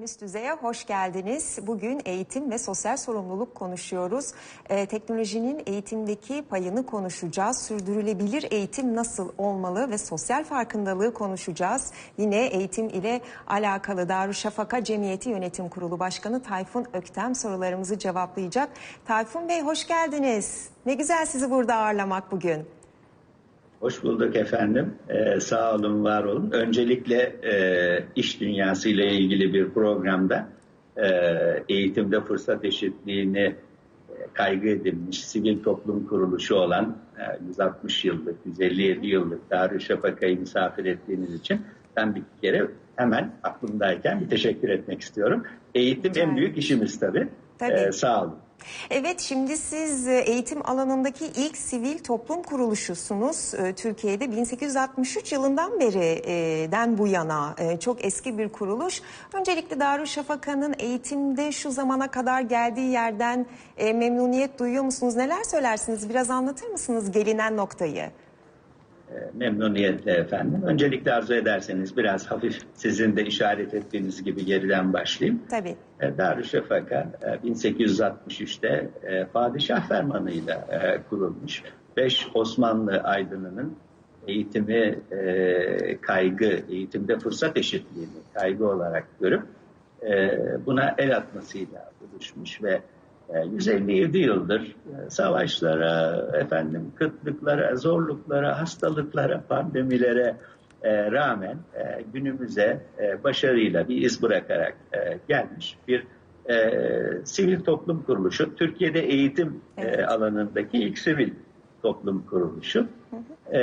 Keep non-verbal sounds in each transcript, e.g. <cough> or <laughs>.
Üst düzeye hoş geldiniz. Bugün eğitim ve sosyal sorumluluk konuşuyoruz. Ee, teknolojinin eğitimdeki payını konuşacağız. Sürdürülebilir eğitim nasıl olmalı ve sosyal farkındalığı konuşacağız. Yine eğitim ile alakalı Darüşşafaka Cemiyeti Yönetim Kurulu Başkanı Tayfun Öktem sorularımızı cevaplayacak. Tayfun Bey hoş geldiniz. Ne güzel sizi burada ağırlamak bugün. Hoş bulduk efendim. Ee, sağ olun, var olun. Öncelikle e, iş dünyası ile ilgili bir programda e, eğitimde fırsat eşitliğini e, kaygı edilmiş sivil toplum kuruluşu olan e, 160 yıllık, 157 yıllık Darüşşafaka'yı misafir ettiğiniz için ben bir kere hemen aklımdayken bir teşekkür etmek istiyorum. Eğitim en büyük işimiz tabii. Tabii. Ee, sağ olun. Evet şimdi siz e, eğitim alanındaki ilk sivil toplum kuruluşusunuz. E, Türkiye'de 1863 yılından beri e, den bu yana çok eski bir kuruluş. Öncelikle Darüşşafaka'nın eğitimde şu zamana kadar geldiği yerden memnuniyet duyuyor musunuz? Neler söylersiniz? Biraz anlatır mısınız gelinen noktayı? Memnuniyetle efendim. Öncelikle arzu ederseniz biraz hafif sizin de işaret ettiğiniz gibi geriden başlayayım. Tabii. E, Darüşşafaka e, 1863'te e, padişah fermanıyla e, kurulmuş. Beş Osmanlı aydınının eğitimi e, kaygı, eğitimde fırsat eşitliğini kaygı olarak görüp e, buna el atmasıyla buluşmuş ve e, 157 yıldır e, savaşlara, efendim kıtlıklara, zorluklara, hastalıklara, pandemilere e, rağmen e, günümüze e, başarıyla bir iz bırakarak e, gelmiş bir e, sivil toplum kuruluşu. Türkiye'de eğitim e, Evet. alanındaki ilk sivil toplum kuruluşu. E,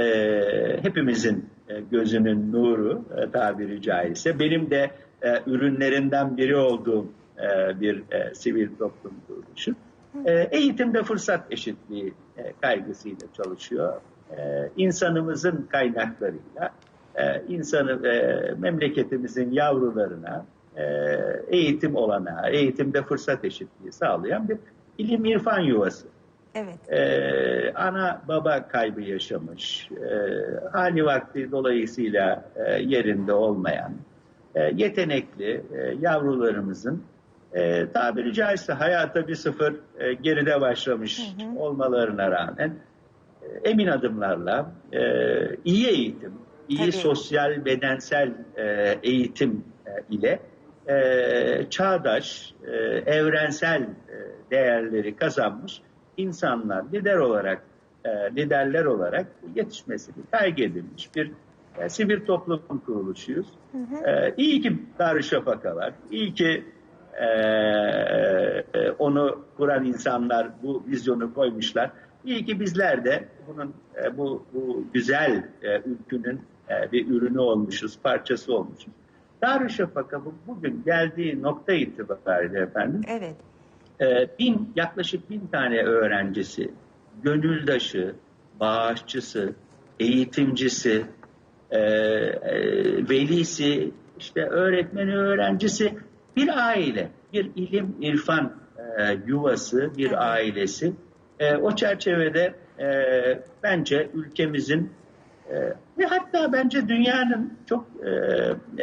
hepimizin e, gözünün nuru e, tabiri caizse. Benim de e, ürünlerinden biri olduğum e, bir e, sivil toplum kuruluşu. E, eğitimde fırsat eşitliği e, kaygısıyla çalışıyor. E, insanımızın kaynaklarıyla e, insanı e, memleketimizin yavrularına e, eğitim olanağı, eğitimde fırsat eşitliği sağlayan bir ilim irfan yuvası. Evet. Ee, ana baba kaybı yaşamış, e, hali vakti dolayısıyla e, yerinde olmayan, e, yetenekli e, yavrularımızın e, tabiri caizse hayata bir sıfır e, geride başlamış olmalarına rağmen e, emin adımlarla e, iyi eğitim, iyi Tabii. sosyal bedensel e, eğitim e, ile e, çağdaş, e, evrensel e, değerleri kazanmış insanlar lider olarak e, liderler olarak yetişmesini kaygı edilmiş bir e, sivil toplum kuruluşuyuz. E, iyi ki Darüşşafaka var. İyi ki e, e, onu kuran insanlar bu vizyonu koymuşlar. İyi ki bizler de bunun e, bu, bu güzel e, ülkünün e, bir ürünü olmuşuz, parçası olmuşuz. Darüşşafaka bu, bugün geldiği nokta itibariyle efendim Evet. e, bin, yaklaşık bin tane öğrencisi, gönüldaşı, bağışçısı, eğitimcisi, e, e, velisi, işte öğretmeni, öğrencisi bir aile, bir ilim, irfan e, yuvası, bir Evet. ailesi. E, o çerçevede e, bence ülkemizin e, ve hatta bence dünyanın çok e,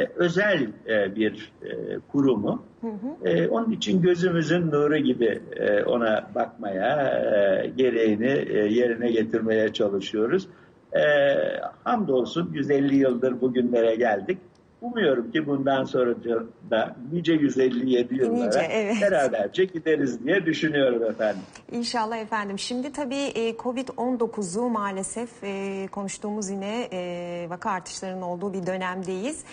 e, özel e, bir e, kurumu. E, onun için gözümüzün nuru gibi e, ona bakmaya, e, gereğini e, yerine getirmeye çalışıyoruz. E, hamdolsun 150 yıldır bugünlere geldik. Umuyorum ki bundan sonra da nice 157 yıllara Nice, evet. beraberce gideriz diye düşünüyorum efendim. İnşallah efendim. Şimdi tabii e, Covid-19'u maalesef e, konuştuğumuz yine e, vaka artışlarının olduğu bir dönemdeyiz.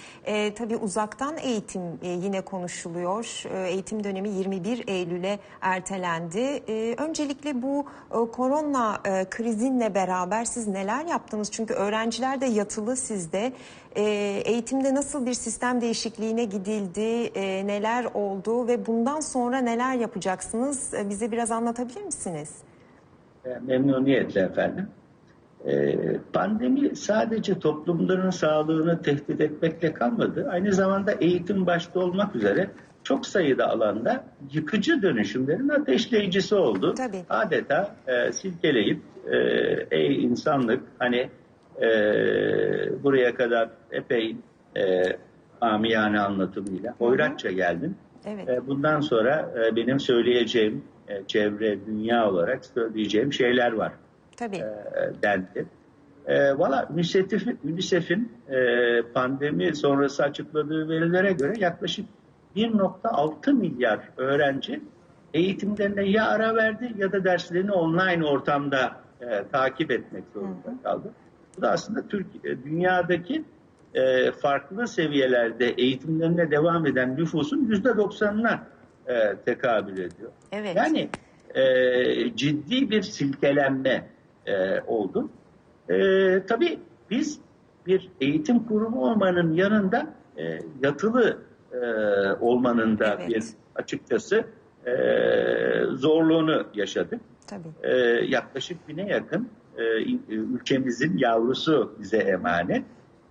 Tabii uzaktan eğitim yine konuşuluyor. Eğitim dönemi 21 Eylül'e ertelendi. Öncelikle bu korona krizinle beraber siz neler yaptınız? Çünkü öğrenciler de yatılı sizde. E, eğitimde nasıl bir sistem değişikliğine gidildi, e, neler oldu ve bundan sonra neler yapacaksınız? E, bize biraz anlatabilir misiniz? E, Memnuniyetle efendim. E, Pandemi sadece toplumların sağlığını tehdit etmekle kalmadı. Aynı zamanda eğitim başta olmak üzere çok sayıda alanda yıkıcı dönüşümlerin ateşleyicisi oldu. Tabii. Adeta e, silkeleyip e, ey insanlık hani e, buraya kadar epey e, amiyane anlatımıyla. Hoyratça geldin. Evet. E, bundan sonra e, benim söyleyeceğim e, çevre, dünya olarak söyleyeceğim şeyler var Tabii. e, dendi. E, Valla UNICEF'in UNICEF'in, e, pandemi sonrası açıkladığı verilere göre yaklaşık 1.6 milyar öğrenci eğitimlerine ya ara verdi ya da derslerini online ortamda e, takip etmek zorunda kaldı. Bu da aslında Türkiye, dünyadaki e, farklı seviyelerde eğitimlerine devam eden nüfusun %90'ına e, tekabül ediyor. Evet. Yani e, ciddi bir silkelenme e, oldu. E, tabii biz bir eğitim kurumu olmanın yanında e, yatılı e, olmanın da Evet. bir açıkçası e, zorluğunu yaşadık. Tabii. E, yaklaşık bine yakın e, ülkemizin yavrusu bize emanet.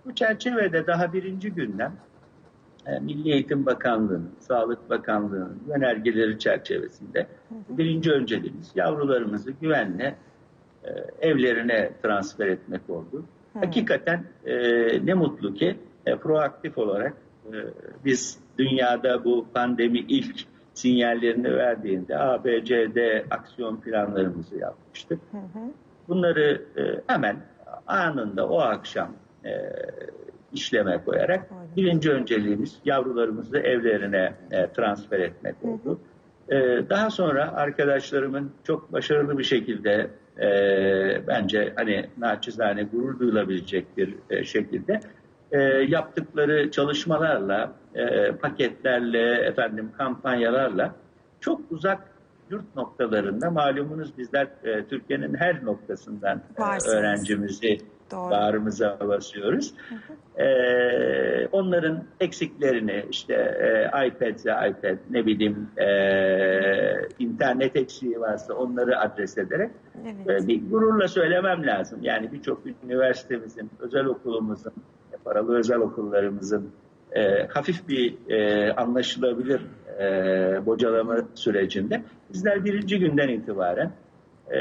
Bu çerçevede daha birinci günden e, Milli Eğitim Bakanlığı'nın, Sağlık Bakanlığı'nın yönergeleri çerçevesinde birinci önceliğimiz yavrularımızı güvenle e, evlerine transfer etmek oldu. Hakikaten e, ne mutlu ki e, proaktif olarak e, biz dünyada bu pandemi ilk sinyallerini verdiğinde A, B, C, D aksiyon planlarımızı yapmıştık. Bunları e, hemen anında o akşam e, işleme koyarak birinci önceliğimiz yavrularımızı evlerine e, transfer etmek oldu. E, daha sonra arkadaşlarımın çok başarılı bir şekilde e, bence hani naçizane gurur duyulabilecek bir e, şekilde e, yaptıkları çalışmalarla, e, paketlerle, efendim kampanyalarla çok uzak yurt noktalarında malumunuz bizler e, Türkiye'nin her noktasından e, öğrencimizi Doğru. bağrımıza basıyoruz. E, onların eksiklerini işte e, iPad'se iPad ne bileyim e, internet eksiği varsa onları adres ederek Evet. e, bir gururla söylemem lazım. Yani birçok üniversitemizin, özel okulumuzun, paralı özel okullarımızın e, hafif bir e, anlaşılabilir e, bocalama sürecinde bizler birinci günden itibaren e,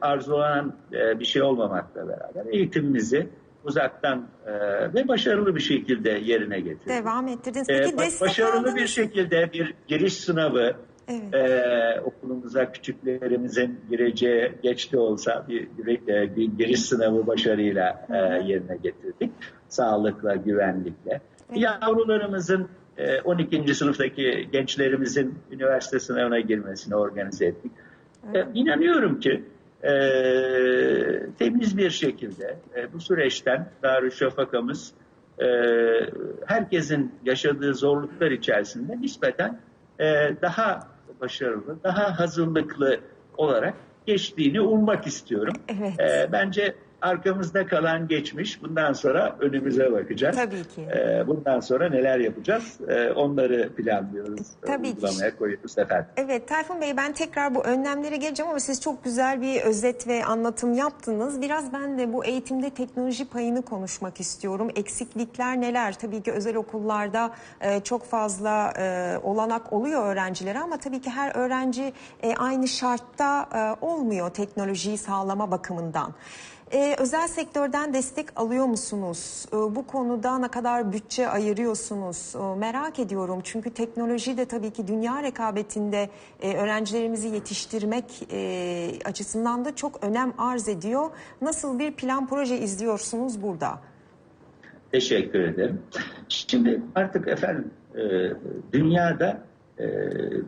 arzulanan e, bir şey olmamakla beraber eğitimimizi uzaktan e, ve başarılı bir şekilde yerine getirdik. Devam ettirdiniz. E, Peki destek başarılı bir şekilde bir giriş sınavı Evet. ee, okulumuza küçüklerimizin gireceği geç de olsa bir, bir, e, bir giriş sınavı başarıyla e, yerine getirdik. Sağlıkla, güvenlikle. Yavrularımızın e, 12. sınıftaki gençlerimizin üniversite sınavına girmesini organize ettik. E, inanıyorum ki e, temiz bir şekilde e, bu süreçten Darüşşafaka'mız e, herkesin yaşadığı zorluklar içerisinde nispeten e, daha başarılı, daha hazırlıklı olarak geçtiğini ummak istiyorum. Evet. E, bence arkamızda kalan geçmiş. Bundan sonra önümüze bakacağız. Tabii ki. E, bundan sonra neler yapacağız? E, onları planlıyoruz. Tabii ki. Uygulamaya koyuyoruz efendim. Evet Tayfun Bey ben tekrar bu önlemlere geleceğim ama siz çok güzel bir özet ve anlatım yaptınız. Biraz ben de bu eğitimde teknoloji payını konuşmak istiyorum. Eksiklikler neler? Tabii ki özel okullarda e, çok fazla e, olanak oluyor öğrencilere ama tabii ki her öğrenci e, aynı şartta e, olmuyor teknolojiyi sağlama bakımından. Ee, özel sektörden destek alıyor musunuz? Ee, bu konuda ne kadar bütçe ayırıyorsunuz? Ee, merak ediyorum çünkü teknoloji de tabii ki dünya rekabetinde e, öğrencilerimizi yetiştirmek e, açısından da çok önem arz ediyor. Nasıl bir plan proje izliyorsunuz burada? Teşekkür ederim. Şimdi artık efendim e, dünyada e,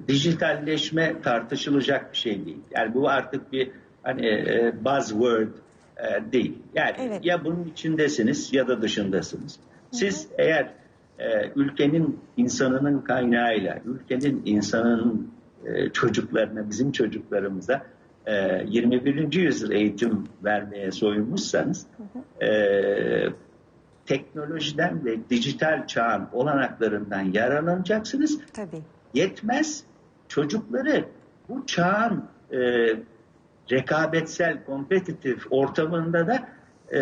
dijitalleşme tartışılacak bir şey değil. Yani bu artık bir hani e, buzzword e, değil. Yani Evet. ya bunun içindesiniz ya da dışındasınız. Siz eğer e, ülkenin insanının kaynağıyla, ülkenin insanın e, çocuklarına, bizim çocuklarımıza e, 21. yüzyıl eğitim vermeye soyunmuşsanız e, teknolojiden ve dijital çağın olanaklarından yararlanacaksınız. Tabii. Yetmez çocukları bu çağın e, rekabetsel, kompetitif ortamında da e,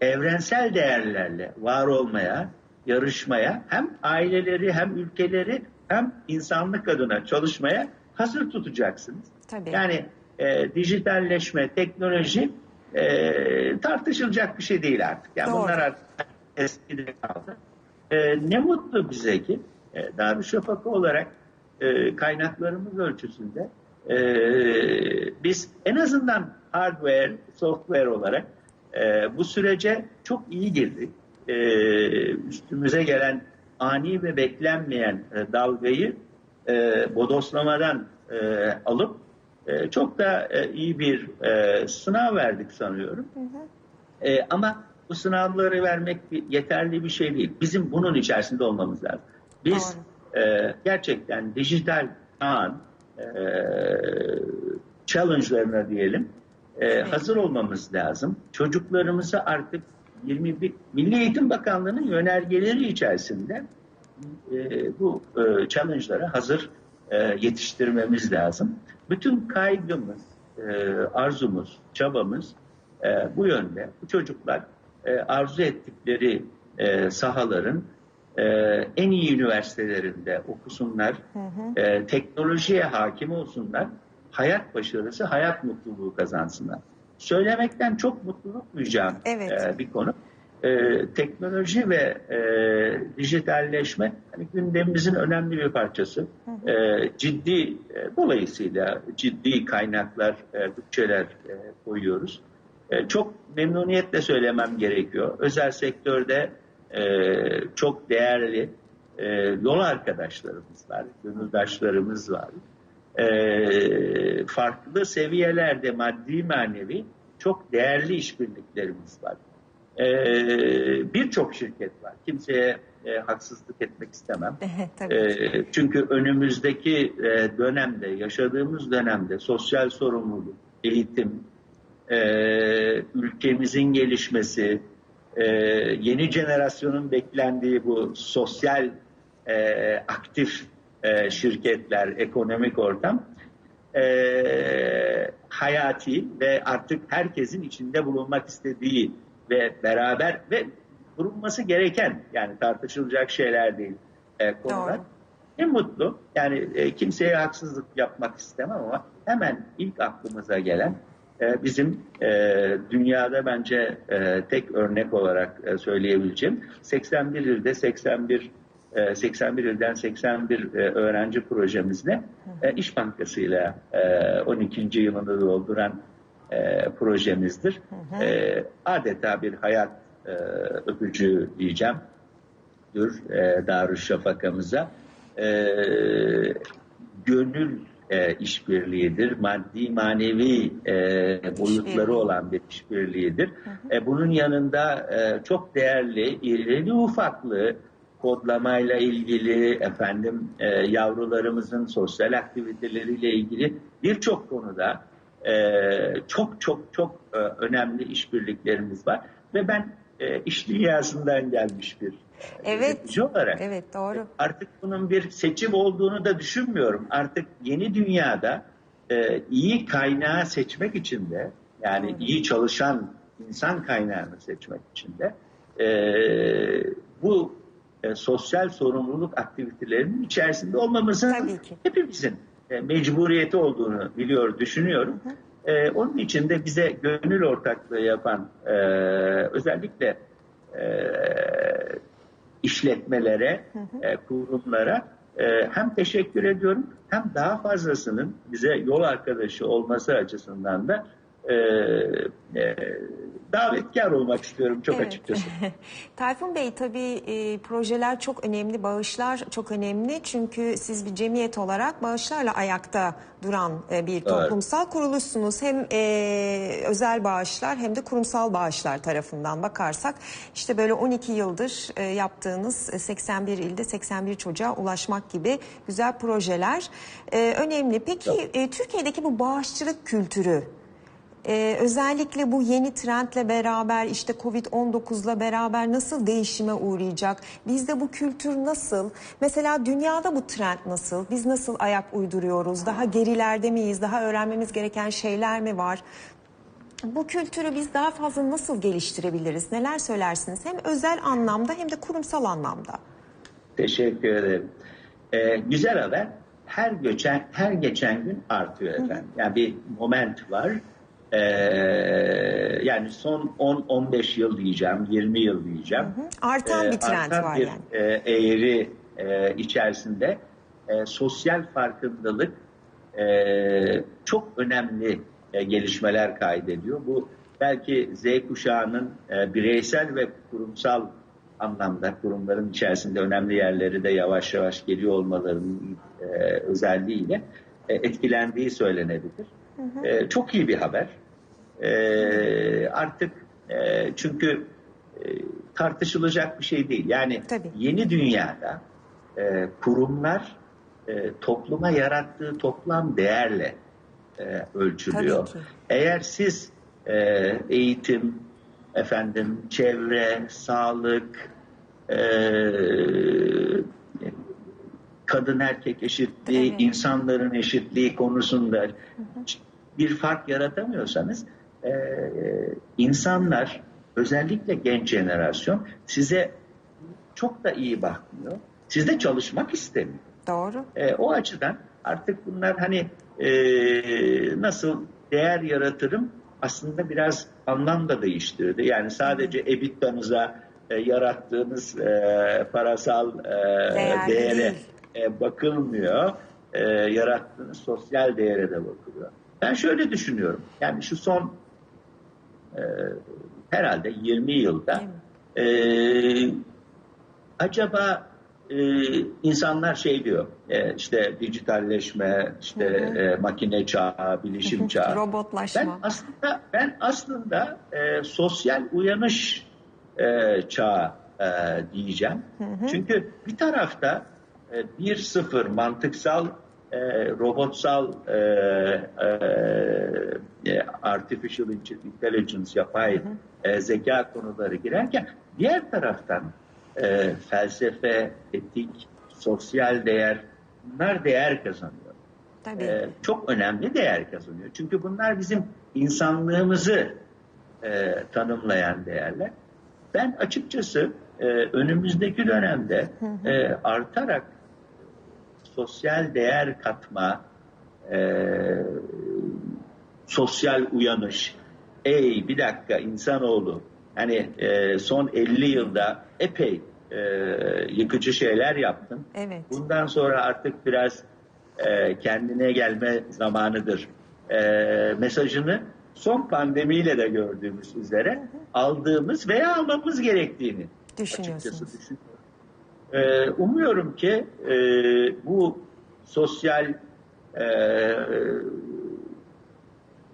evrensel değerlerle var olmaya, yarışmaya hem aileleri hem ülkeleri hem insanlık adına çalışmaya hazır tutacaksınız. Tabii. Yani e, dijitalleşme, teknoloji e, tartışılacak bir şey değil artık. Yani Doğru. bunlar artık eskide kaldı. E, ne mutlu bize ki e, Darüşşafaka olarak e, kaynaklarımız ölçüsünde e, biz en azından hardware, software olarak e, bu sürece çok iyi girdik. E, üstümüze gelen ani ve beklenmeyen e, dalgayı e, bodoslamadan e, alıp e, çok da e, iyi bir e, sınav verdik sanıyorum. E, ama bu sınavları vermek yeterli bir şey değil. Bizim bunun içerisinde olmamız lazım. Biz e, gerçekten dijital çağın e, challenge'larına diyelim e, hazır olmamız lazım. Çocuklarımızı artık 21 Milli Eğitim Bakanlığı'nın yönergeleri içerisinde e, bu e, challenge'lara hazır e, yetiştirmemiz lazım. Bütün kaygımız, e, arzumuz, çabamız e, bu yönde. Bu çocuklar e, arzu ettikleri e, sahaların e, en iyi üniversitelerinde okusunlar, e, teknolojiye hakim olsunlar, hayat başarısı, hayat mutluluğu kazansınlar. Söylemekten çok mutluluk duyacağım Evet. e, bir konu. E, teknoloji ve e, dijitalleşme hani gündemimizin önemli bir parçası. E, ciddi e, dolayısıyla ciddi kaynaklar, e, bütçeler e, koyuyoruz. E, çok memnuniyetle söylemem gerekiyor. Özel sektörde e, çok değerli e, yol arkadaşlarımız var, gönüldaşlarımız var. E, farklı seviyelerde maddi manevi çok değerli işbirliklerimiz var. E, Birçok şirket var. Kimseye e, haksızlık etmek istemem. <laughs> E, çünkü önümüzdeki e, dönemde, yaşadığımız dönemde sosyal sorumluluk, eğitim, e, ülkemizin gelişmesi, e, yeni jenerasyonun beklendiği bu sosyal e, aktif e, şirketler, ekonomik ortam e, hayati ve artık herkesin içinde bulunmak istediği ve beraber ve bulunması gereken yani tartışılacak şeyler değil e, konular. Doğru. Ne mutlu. Yani e, kimseye haksızlık yapmak istemem ama hemen ilk aklımıza gelen bizim e, dünyada bence e, tek örnek olarak e, söyleyebileceğim 81 ilde 81 e, 81 ilden 81 e, öğrenci projemizle İş Bankası ile 12. yılını dolduran projemizdir. Adeta bir hayat öpücüğü diyeceğim Darüşşafaka'mıza. Gönül e, işbirliğidir. Maddi manevi e, boyutları olan bir işbirliğidir. E, bunun yanında e, çok değerli, irili ufaklı kodlamayla ilgili, efendim e, yavrularımızın sosyal aktiviteleriyle ilgili birçok konuda e, çok çok çok e, önemli işbirliklerimiz var. Ve ben e, iş dünyasından gelmiş bir Evet. olarak Evet doğru. artık bunun bir seçim olduğunu da düşünmüyorum. Artık yeni dünyada e, iyi kaynağı seçmek için de yani iyi çalışan insan kaynağını seçmek için de e, bu e, sosyal sorumluluk aktivitelerinin içerisinde olmamızın hepimizin e, mecburiyeti olduğunu biliyor, düşünüyorum. E, onun için de bize gönül ortaklığı yapan e, özellikle e, işletmelere, e, kurumlara e, hem teşekkür ediyorum hem daha fazlasının bize yol arkadaşı olması açısından da e, e, davetkar olmak istiyorum çok Evet. açıkçası. <laughs> Tayfun Bey tabii e, projeler çok önemli, bağışlar çok önemli. Çünkü siz bir cemiyet olarak bağışlarla ayakta duran e, bir toplumsal kuruluşsunuz. Hem e, özel bağışlar hem de kurumsal bağışlar tarafından bakarsak işte böyle 12 yıldır e, yaptığınız e, 81 ilde 81 çocuğa ulaşmak gibi güzel projeler e, önemli. Peki e, Türkiye'deki bu bağışçılık kültürü ee, özellikle bu yeni trendle beraber işte Covid-19'la beraber nasıl değişime uğrayacak? Bizde bu kültür nasıl? Mesela dünyada bu trend nasıl? Biz nasıl ayak uyduruyoruz? Daha gerilerde miyiz? Daha öğrenmemiz gereken şeyler mi var? Bu kültürü biz daha fazla nasıl geliştirebiliriz? Neler söylersiniz? Hem özel anlamda hem de kurumsal anlamda. Teşekkür ederim. Ee, güzel haber. Her geçen her geçen gün artıyor efendim. Yani bir moment var. E, yani son 10-15 yıl diyeceğim, 20 yıl diyeceğim. Artan e, bir trend artan var bir, yani. e, eğri e, içerisinde e, sosyal farkındalık e, çok önemli e, gelişmeler kaydediyor. Bu belki Z kuşağının e, bireysel ve kurumsal anlamda kurumların içerisinde önemli yerleri de yavaş yavaş geliyor olmalarının e, özelliğiyle e, etkilendiği söylenebilir. E, çok iyi bir haber. E, artık e, çünkü e, tartışılacak bir şey değil. Yani Tabii. yeni dünyada e, kurumlar e, topluma yarattığı toplam değerle e, ölçülüyor. Eğer siz e, eğitim, efendim çevre, sağlık, e, kadın erkek eşitliği, Evet. insanların eşitliği konusunda bir fark yaratamıyorsanız e, insanlar özellikle genç jenerasyon size çok da iyi bakmıyor. Sizde çalışmak istemiyor. Doğru. E, o açıdan artık bunlar hani e, nasıl değer yaratırım aslında biraz anlam da değiştirdi. Yani sadece EBITDA'nıza e, yarattığınız e, parasal e, Değerli değere değil. e, bakılmıyor. E, yarattığınız sosyal değere de bakılıyor. Ben şöyle düşünüyorum. Yani şu son e, herhalde 20 yılda e, acaba e, insanlar şey diyor e, işte dijitalleşme, işte e, makine çağı, bilişim <laughs> çağı. Ben Robotlaşma. aslında ben aslında e, sosyal uyanış e, çağı e, diyeceğim. Çünkü bir tarafta e, 1-0 mantıksal e, robotsal e, e, artificial intelligence yapay e, zeka konuları girerken diğer taraftan e, felsefe, etik, sosyal değer bunlar değer kazanıyor. Tabii. Ee, çok önemli değer kazanıyor. Çünkü bunlar bizim insanlığımızı e, tanımlayan değerler. Ben açıkçası e, önümüzdeki dönemde e, artarak sosyal değer katma, e, sosyal uyanış, ey bir dakika insanoğlu hani e, son 50 yılda epey e, yıkıcı şeyler yaptın. Evet. Bundan sonra artık biraz e, kendine gelme zamanıdır e, mesajını son pandemiyle de gördüğümüz üzere aldığımız veya almamız gerektiğini Düşünüyorsunuz. açıkçası düşünüyorum. E, umuyorum ki e, bu sosyal e,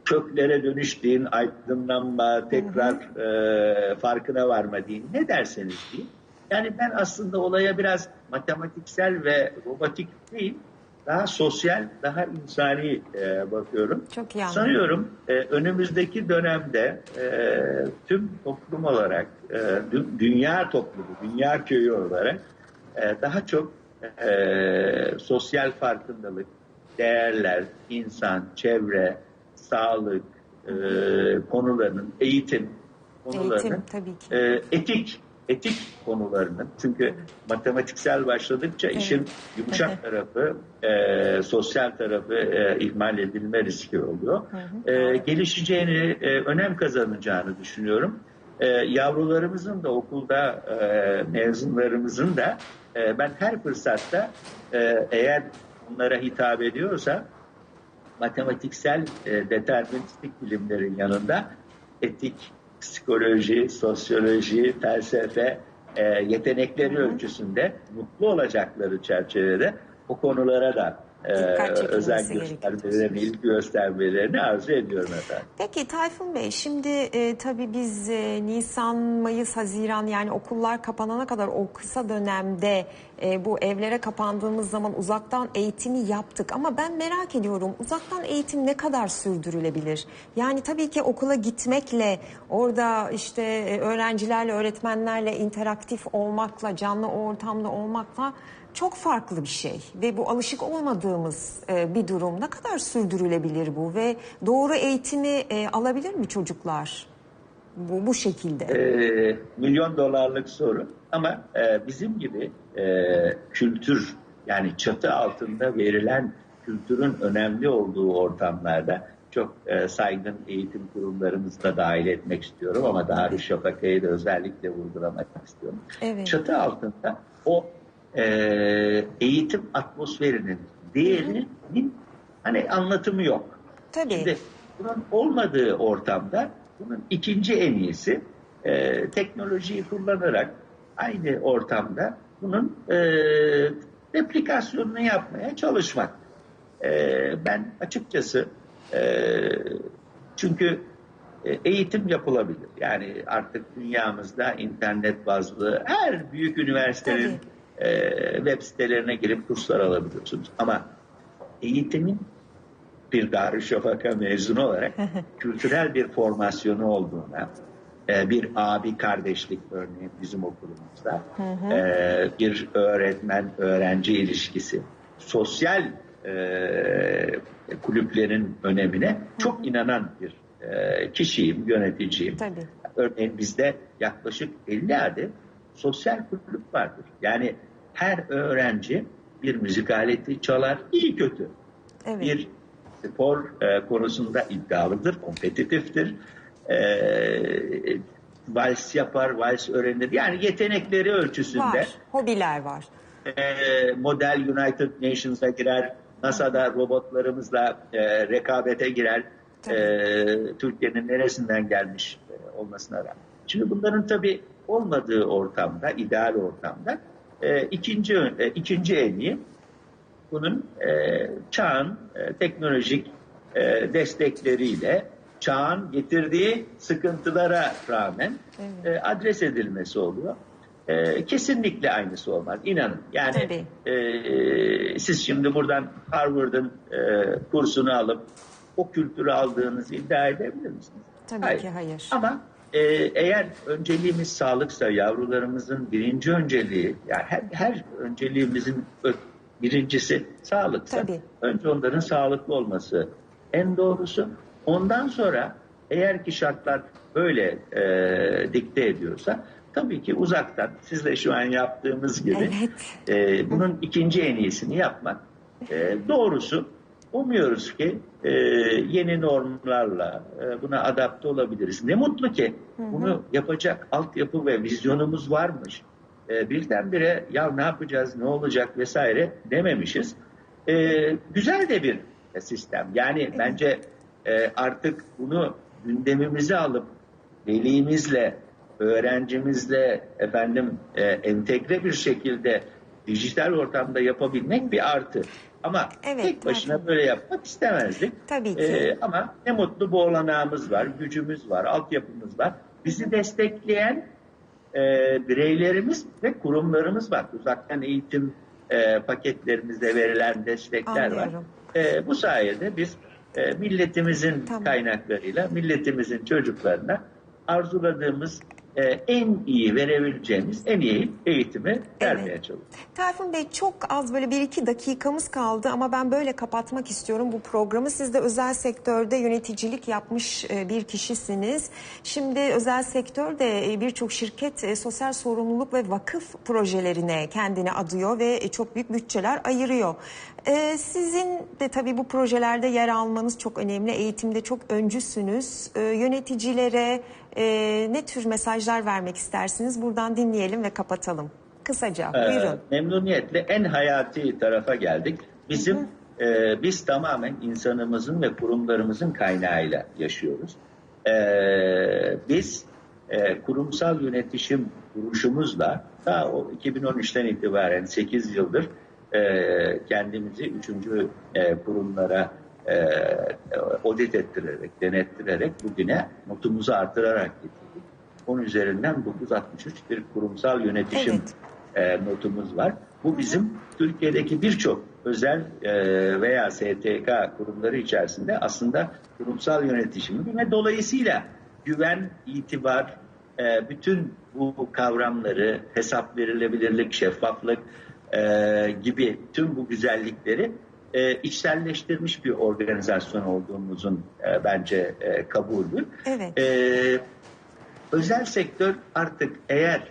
köklere dönüştüğün aydınlanma, tekrar e, farkına varma deyin. Ne derseniz deyin. Yani ben aslında olaya biraz matematiksel ve robotik değil, daha sosyal, daha insani e, bakıyorum. Çok iyi anladım. Sanıyorum e, önümüzdeki dönemde e, tüm toplum olarak, e, dü- dünya toplumu, dünya köyü olarak e, daha çok e, sosyal farkındalık, değerler, insan, çevre, sağlık e, konularının, eğitim konularının, Eğitim e, etik etik konularının çünkü matematiksel başladıkça işin yumuşak tarafı, e, sosyal tarafı e, ihmal edilme riski oluyor. E, gelişeceğini, e, önem kazanacağını düşünüyorum. E, yavrularımızın da okulda e, mezunlarımızın da e, ben her fırsatta e, eğer onlara hitap ediyorsa matematiksel e, deterministik bilimlerin yanında etik, psikoloji, sosyoloji, felsefe e, yetenekleri ölçüsünde mutlu olacakları çerçevede o konulara da e, gerekiyor. göstermelerini, ilgi göstermelerini arzu ediyorum efendim. Peki Tayfun Bey şimdi e, tabii biz e, Nisan, Mayıs, Haziran yani okullar kapanana kadar o kısa dönemde e, bu evlere kapandığımız zaman uzaktan eğitimi yaptık. Ama ben merak ediyorum uzaktan eğitim ne kadar sürdürülebilir? Yani tabii ki okula gitmekle orada işte e, öğrencilerle, öğretmenlerle interaktif olmakla, canlı ortamda olmakla çok farklı bir şey ve bu alışık olmadığımız e, bir durum. Ne kadar sürdürülebilir bu ve doğru eğitimi e, alabilir mi çocuklar bu bu şekilde? E, milyon dolarlık soru ama e, bizim gibi e, kültür yani çatı altında verilen kültürün önemli olduğu ortamlarda çok e, saygın eğitim kurumlarımızı da dahil etmek istiyorum ama Darüşşafaka'yı da özellikle vurgulamak istiyorum. Evet. Çatı altında o e, eğitim atmosferinin değerinin hani anlatımı yok. Tabii. Şimdi bunun olmadığı ortamda bunun ikinci en iyisi e, teknolojiyi kullanarak aynı ortamda bunun e, replikasyonunu yapmaya çalışmak. E, ben açıkçası e, çünkü e, eğitim yapılabilir. Yani artık dünyamızda internet bazlı her büyük üniversitenin e, web sitelerine girip kurslar alabiliyorsunuz. Ama eğitimin bir Darüşşafaka mezunu olarak <laughs> kültürel bir formasyonu olduğuna, e, bir abi kardeşlik örneğin bizim okulumuzda, e, bir öğretmen öğrenci ilişkisi, sosyal e, kulüplerin önemine çok inanan bir e, kişiyim, yöneticiyim. Tabii. Örneğin bizde yaklaşık 50 adet sosyal kulüp vardır. Yani her öğrenci bir müzik aleti çalar, iyi kötü. Evet. Bir spor e, konusunda iddialıdır, kompetitiftir. E, vals yapar, vals öğrenir. Yani yetenekleri ölçüsünde Var. Hobiler var. e, model United Nations'a girer, NASA'da robotlarımızla e, rekabete girer. Tabii. E, Türkiye'nin neresinden gelmiş e, olmasına rağmen. Şimdi bunların tabii olmadığı ortamda, ideal ortamda e, ikinci e, ikinci iyi bunun e, çağın e, teknolojik e, destekleriyle çağın getirdiği sıkıntılara rağmen Evet. e, adres edilmesi oluyor. E, kesinlikle aynısı olmaz. İnanın. Yani Tabii. e, siz şimdi buradan Harvard'ın e, kursunu alıp o kültürü aldığınızı iddia edebilir misiniz? Tabii ki hayır. Ama e, eğer önceliğimiz sağlıksa yavrularımızın birinci önceliği yani her, her önceliğimizin birincisi sağlıksa Tabii. önce onların sağlıklı olması en doğrusu. Ondan sonra eğer ki şartlar böyle e, dikte ediyorsa tabii ki uzaktan sizle şu an yaptığımız gibi Evet. e, bunun ikinci en iyisini yapmak. E, doğrusu umuyoruz ki e, yeni normlarla e, buna adapte olabiliriz. Ne mutlu ki bunu yapacak altyapı ve vizyonumuz varmış. E, birdenbire ya ne yapacağız, ne olacak vesaire dememişiz. E, güzel de bir sistem. Yani bence e, artık bunu gündemimize alıp velimizle, öğrencimizle efendim e, entegre bir şekilde dijital ortamda yapabilmek bir artı. Ama Evet, tek başına tabii. böyle yapmak istemezdik. Tabii ki. E, ama ne mutlu bu olanağımız var, gücümüz var, altyapımız var. Bizi destekleyen e, bireylerimiz ve kurumlarımız var. Uzaktan eğitim e, paketlerimizde verilen destekler Anlıyorum. var. E, bu sayede biz e, milletimizin Tamam. kaynaklarıyla, milletimizin çocuklarına arzuladığımız e, en iyi verebileceğimiz en iyi eğitimi vermeye çalışıyoruz. Tayfun Bey çok az böyle bir iki dakikamız kaldı ama ben böyle kapatmak istiyorum bu programı. Siz de özel sektörde yöneticilik yapmış e, bir kişisiniz. Şimdi özel sektörde e, birçok şirket sosyal sorumluluk ve vakıf projelerine kendini adıyor ve çok büyük bütçeler ayırıyor. E, Sizin de tabii bu projelerde yer almanız çok önemli. Eğitimde çok öncüsünüz. E, Yöneticilere e, ne tür mesajlar vermek istersiniz? Buradan dinleyelim ve kapatalım. Kısaca Ee, buyurun. memnuniyetle en hayati tarafa geldik. Bizim e, biz tamamen insanımızın ve kurumlarımızın kaynağıyla yaşıyoruz. Ee, biz e, kurumsal yönetişim kuruluşumuzla o 2013'ten itibaren 8 yıldır e, kendimizi üçüncü e, kurumlara e, audit ettirerek, denettirerek bugüne notumuzu artırarak getirdik. 10 üzerinden 963 bir kurumsal yönetişim Evet. e, notumuz var. Bu bizim Türkiye'deki birçok özel e, veya STK kurumları içerisinde aslında kurumsal yönetişimi ve dolayısıyla güven, itibar, e, bütün bu kavramları, hesap verilebilirlik, şeffaflık e, gibi tüm bu güzellikleri e, içselleştirmiş bir organizasyon olduğumuzun e, bence e, kabulü. Evet. Ee, özel sektör artık eğer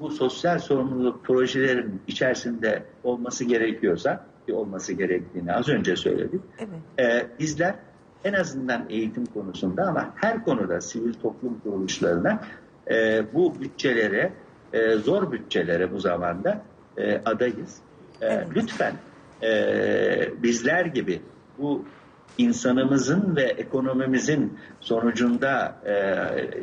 bu sosyal sorumluluk projelerin içerisinde olması gerekiyorsa ki olması gerektiğini az önce söyledik. Evet. Ee, bizler en azından eğitim konusunda ama her konuda sivil toplum kuruluşlarına e, bu bütçelere, e, zor bütçelere bu zamanda e, adayız. E, Evet. Lütfen e, bizler gibi bu insanımızın ve ekonomimizin sonucunda e,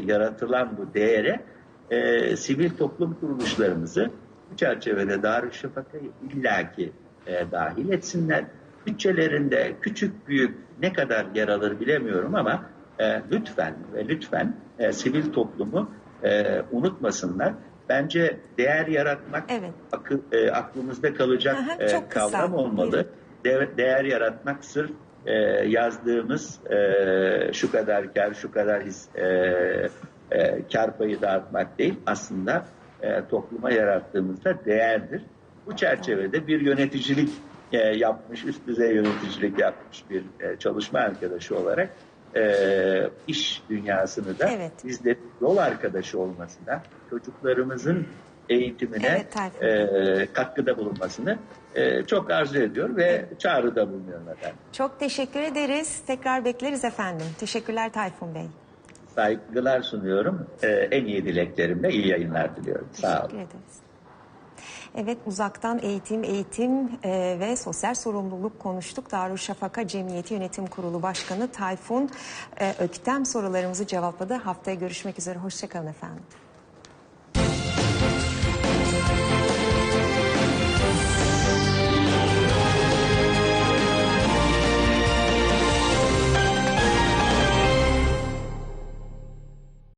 yaratılan bu değere e, sivil toplum kuruluşlarımızı bu çerçevede Darüşşafaka'yı illaki e, dahil etsinler. Bütçelerinde küçük büyük ne kadar yer alır bilemiyorum ama e, lütfen ve lütfen e, sivil toplumu e, unutmasınlar. Bence değer yaratmak Evet. akı- e, aklımızda kalacak Aha, e, çok kısa. kavram olmalı. De- değer yaratmak sırf e, yazdığımız e, şu kadar kar, şu kadar his, e, e, kar payı dağıtmak değil. Aslında e, topluma yarattığımızda değerdir. Bu çerçevede bir yöneticilik e, yapmış, üst düzey yöneticilik yapmış bir e, çalışma arkadaşı olarak e, iş dünyasını da Evet. bizde yol arkadaşı olmasına, çocuklarımızın eğitimine Evet, e, katkıda bulunmasını e, çok arzu ediyor ve çağrıda bulunuyorum efendim. Çok teşekkür ederiz. Tekrar bekleriz efendim. Teşekkürler Tayfun Bey. Saygılar sunuyorum. E, en iyi dileklerimle iyi yayınlar diliyorum. Sağ olun. Teşekkür ederiz. Evet uzaktan eğitim, eğitim e, ve sosyal sorumluluk konuştuk. Darüşşafaka Cemiyeti Yönetim Kurulu Başkanı Tayfun e, Öktem sorularımızı cevapladı. Haftaya görüşmek üzere. Hoşçakalın efendim.